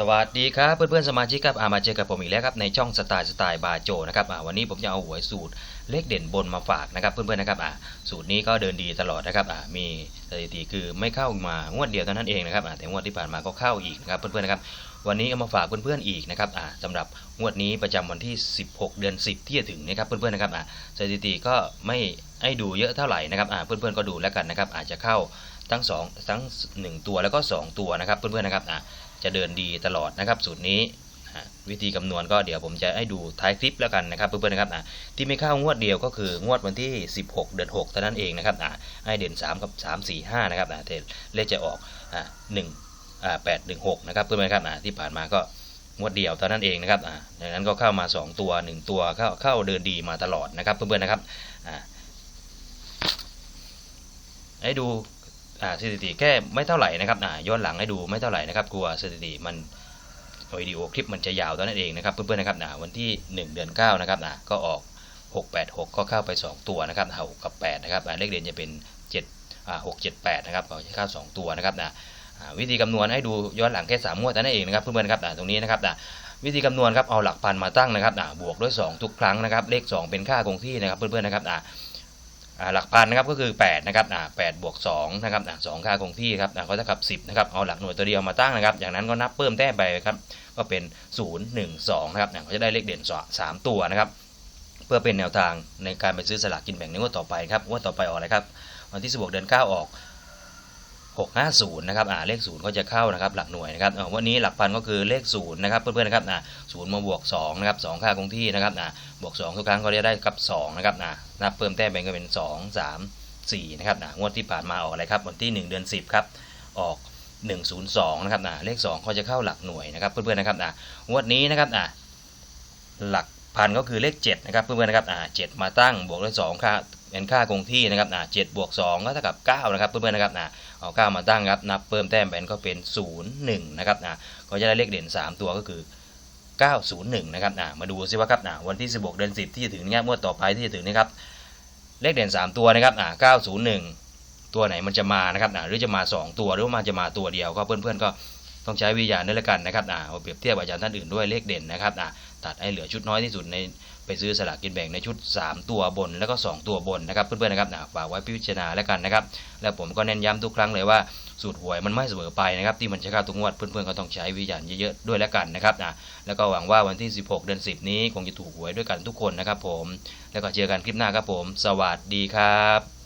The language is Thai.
สวัสดีครับเพื่อนๆสมาชิกครับอามาเจอกับผมอีกแล้วครับในช่องสไตล์สไตล์บาโจนะครับวันนี้ผมจะเอาหวยสูตรเลขเด่นบนมาฝากนะครับเพื่อนๆนะครับสูตรนี้ก็เดินดีตลอดนะครับมีสถิติคือไม่เข้ามางวดเดียวเท่านั้นเองนะครับแต่งวดที่ผ่านมาก็เข้าอีกนะครับเพื่อนๆนะครับวันนี้เอามาฝากเพื่อนๆอีกนะครับสำหรับงวดนี้ประจำวันที่ 16 เดือน 10 ที่จะถึงนะครับเพื่อนๆนะครับสถิติก็ไม่ให้ดูเยอะเท่าไหร่นะครับอ่าเพื่อนๆก็ดูแล้วกันนะครับอาจจะเข้า ทั้งสองทั้งหนึ่งตัวแล้วก็สองตัวนะครับเพื่อนๆนะครับอ่าจะเดินดีตลอดนะครับสูตรนี้วิธีคำนวณก็เดี๋ยวผมจะให้ดูท้ายคลิปแล้วกันนะครับเพื่อนๆนะครับอ่าที่ไม่เข้างวดเดียวก็คืองวดวันที่ 16 เดือน6เท่านั้นเองนะครับอ่าให้เด่น 3 กับ 3 4 5 นะครับอ่าแต่เลขจะออกอ่า1อ่า8 1 6 นะครับเพื่อนๆครับอ่าที่ผ่านมาก็งวดเดียวเท่านั้นเองนะครับอ่าดังนั้นก็เข้ามา 2 ตัว 1 ตัวเข้าเข้าเดินดีมาตลอดนะครับเพื่อนๆนะครับอ่าให้ดู สถิติแค่ไม่เท่าไหร่นะครับอ่าย้อนหลังให้ดูไม่เท่าไหร่นะครับกลัวสถิติมันวิดีโอคลิปมันจะยาวตอนนั้นเองนะครับเพื่อนๆนะครับอ่าวันที่ 1 เดือน9นะครับอ่าก็ออก 686 ก็เข้าไป 2 ตัวนะครับ6กับ8นะครับเลขเด่นจะเป็น7อ่า6 7 8นะครับก็จะเข้า2 ตัวนะครับนะอ่าวิธีคำนวณให้ดูย้อนหลังแค่3งวดเท่านั้นเองนะครับเพื่อนๆครับอ่าตรงนี้นะครับอ่าวิธีคำนวณครับเอาหลักพันมาตั้งนะครับอ่าบวกด้วย 2 ทุกครั้งนะครับเลข 2 เป็นค่าคงที่นะครับเพื่อนๆนะครับ หลักพันนะครับก็คือ8นะครับแปดบวก2นะครับสองค่าคงที่ครับอ่าก็จะกับ 10นะครับเอาหลักหน่วยตัวเดียวมาตั้งนะครับจากนั้นก็นับเพิ่มแต้มไปครับก็เป็น 0 1 2นะครับอ่าก็จะได้เลขเด่นสามตัวนะครับเพื่อเป็นแนวทางในการไปซื้อสลากกินแบ่งในงวดต่อไปครับงวดต่อไปออกอะไรครับวันที่16เดือน9ออก 650นะครับอ่าเลข0ก็จะเข้านะครับหลักหน่วยนะครับวันนี้หลักพันก็คือเลข0นะครับเพื่อนๆนะครับอ่าศูนย์มาบวก2นะครับ2ค่าคงที่นะครับอ่าบวก2ทุกครั้งก็จะได้กับ2นะครับอ่านับเพิ่มแต้มไปก็เป็น 2 3 4นะครับอ่างวดที่ผ่านมาออกอะไรครับวันที่ 1 เดือน 10ครับออก 102นะครับอ่าเลข2ก็จะเข้าหลักหน่วยนะครับเพื่อนๆนะครับอ่างวดนี้นะครับอ่าหลักพันก็คือเลข7นะครับเพื่อนๆนะครับอ่า7มาตั้งบวกด้วย2ค่าเป็นค่าคงที่นะครับอ่า7บวก2ก็เท่ากับ9นะครับเพื่อนๆนะครับอ่า เอา9มาตั้งครับนับเพิ่มแต้มไปก็เป็น 0 1 นะครับนะก็จะได้เลขเด่น 3 ตัวก็คือ 901 นะครับนะมาดูซิว่าครับนะวันที่ 16 เดือน 10 ที่จะถึงเนี้ยงวดต่อไปที่จะถึงนี้ครับเลขเด่น 3 ตัวนะครับอะ901 ตัวไหนมันจะมานะครับนะหรือจะมา 2 ตัวหรือว่ามันจะมาตัวเดียวก็เพื่อนๆก็ ต้องใช้วิญญาณด้วยละกันนะครับนะเอาเปรียบเทียบอาจารย์ท่านอื่นด้วยเลขเด่นนะครับนะตัดให้เหลือชุดน้อยที่สุดในไปซื้อสลากกินแบ่งในชุด 3 ตัวบนแล้วก็ 2 ตัวบนนะครับเพื่อนๆนะครับนะฝากไว้พิจารณาแล้วกันนะครับ แล้วผมก็เน้นย้ำทุกครั้งเลยว่าสูตรหวยมันไม่เสมอไปนะครับที่มันจะเข้าทุกงวดเพื่อนๆก็ต้องใช้วิญญาณเยอะๆด้วยแล้วกันนะครับนะแล้วก็หวังว่าวันที่ 16 เดือน 10 นี้คงจะถูกหวยด้วยกันทุกคนนะครับผมแล้วก็เจอกันคลิปหน้าครับผม สวัสดีครับ